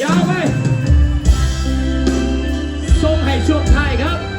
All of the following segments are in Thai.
ยาวไปส่งให้ช่วงท้ายครับ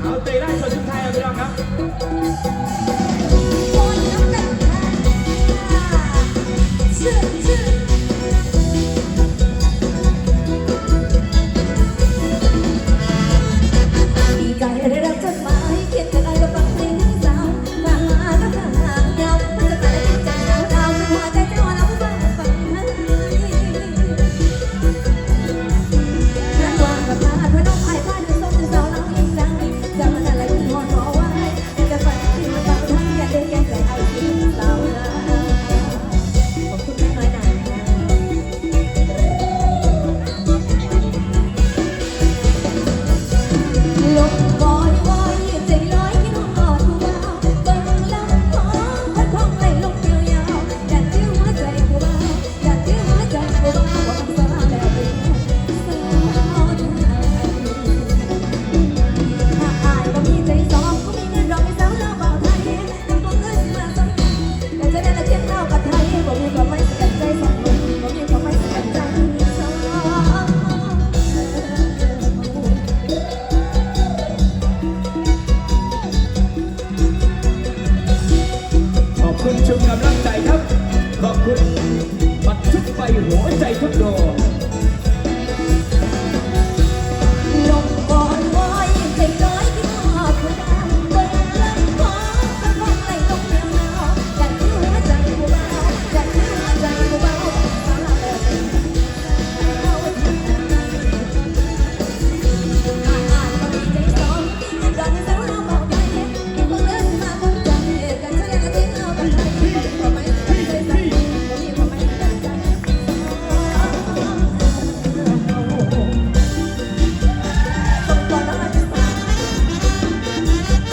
เอาเตะได้ส่วนชุดไทยเอาไปลองครับ